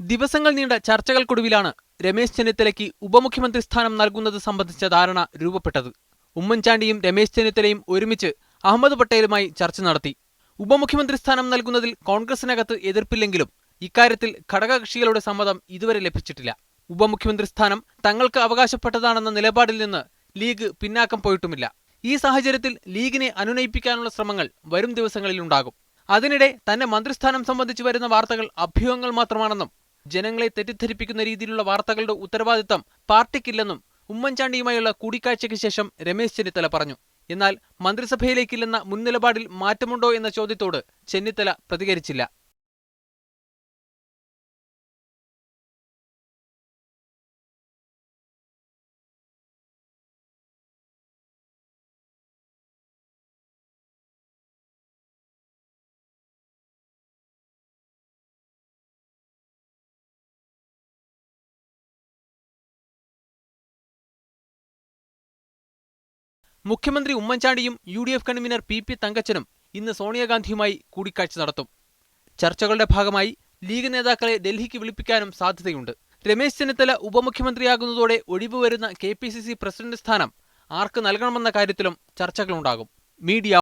ദിവസങ്ങൾ നീണ്ട ചർച്ചകൾക്കൊടുവിലാണ് രമേശ് ചെന്നിത്തലയ്ക്ക് ഉപമുഖ്യമന്ത്രി സ്ഥാനം നൽകുന്നത് സംബന്ധിച്ച ധാരണ രൂപപ്പെട്ടത്. ഉമ്മൻചാണ്ടിയും രമേശ് ചെന്നിത്തലയും ഒരുമിച്ച് അഹമ്മദ് പട്ടേലുമായി ചർച്ച നടത്തി. ഉപമുഖ്യമന്ത്രി സ്ഥാനം നൽകുന്നതിൽ കോൺഗ്രസിനകത്ത് എതിർപ്പില്ലെങ്കിലും ഇക്കാര്യത്തിൽ ഘടകകക്ഷികളുടെ സമ്മതം ഇതുവരെ ലഭിച്ചിട്ടില്ല. ഉപമുഖ്യമന്ത്രി സ്ഥാനം തങ്ങൾക്ക് അവകാശപ്പെട്ടതാണെന്ന നിലപാടിൽ നിന്ന് ലീഗ് പിന്നാക്കം പോയിട്ടുമില്ല. ഈ സാഹചര്യത്തിൽ ലീഗിനെ അനുനയിപ്പിക്കാനുള്ള ശ്രമങ്ങൾ വരും ദിവസങ്ങളിലുണ്ടാകും. അതിനിടെ തന്നെ മന്ത്രിസ്ഥാനം സംബന്ധിച്ച് വരുന്ന വാർത്തകൾ അഭ്യൂഹങ്ങൾ മാത്രമാണെന്നും ജനങ്ങളെ തെറ്റിദ്ധരിപ്പിക്കുന്ന രീതിയിലുള്ള വാർത്തകളുടെ ഉത്തരവാദിത്തം പാർട്ടിക്കില്ലെന്നും ഉമ്മൻചാണ്ടിയുമായുള്ള കൂടിക്കാഴ്ചയ്ക്ക് ശേഷം രമേശ് ചെന്നിത്തല പറഞ്ഞു. എന്നാൽ മന്ത്രിസഭയിലേക്കില്ലെന്ന മുൻ നിലപാടിൽ മാറ്റമുണ്ടോ എന്ന ചോദ്യത്തോട് ചെന്നിത്തല പ്രതികരിച്ചില്ല. മുഖ്യമന്ത്രി ഉമ്മൻചാണ്ടിയും U D F convenor P P തങ്കച്ചനും ഇന്ന് സോണിയാഗാന്ധിയുമായി കൂടിക്കാഴ്ച നടത്തും. ചർച്ചകളുടെ ഭാഗമായി ലീഗ് നേതാക്കളെ ഡൽഹിക്ക് വിളിപ്പിക്കാനും സാധ്യതയുണ്ട്. രമേശ് ചെന്നിത്തല ഉപമുഖ്യമന്ത്രിയാകുന്നതോടെ ഒഴിവ് വരുന്ന K P C C president സ്ഥാനം ആർക്ക് നൽകണമെന്ന കാര്യത്തിലും ചർച്ചകളുണ്ടാകും. മീഡിയ